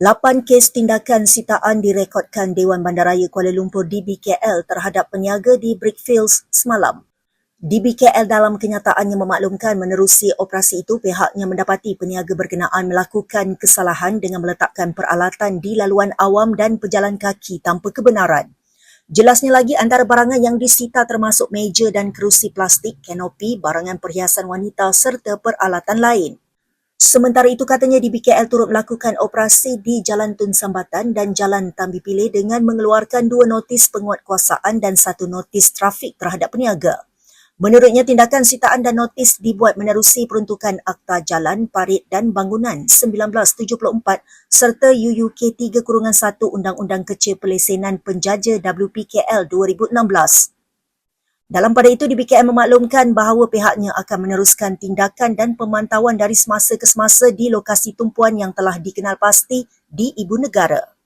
Lapan kes tindakan sitaan direkodkan Dewan Bandaraya Kuala Lumpur DBKL terhadap peniaga di Brickfields semalam. DBKL dalam kenyataannya memaklumkan menerusi operasi itu pihaknya mendapati peniaga berkenaan melakukan kesalahan dengan meletakkan peralatan di laluan awam dan pejalan kaki tanpa kebenaran. Jelasnya lagi antara barangan yang disita termasuk meja dan kerusi plastik, kanopi, barangan perhiasan wanita serta peralatan lain. Sementara itu katanya di BKL turut melakukan operasi di Jalan Tun Sambatan dan Jalan Tambi Pilih dengan mengeluarkan dua notis penguatkuasaan dan satu notis trafik terhadap peniaga. Menurutnya, tindakan sitaan dan notis dibuat menerusi peruntukan Akta Jalan, Parit dan Bangunan 1974 serta UUK 3-1 Undang-Undang Kecil Pelesenan Penjaja WPKL 2016. Dalam pada itu, DBKM memaklumkan bahawa pihaknya akan meneruskan tindakan dan pemantauan dari semasa ke semasa di lokasi tumpuan yang telah dikenal pasti di ibu negara.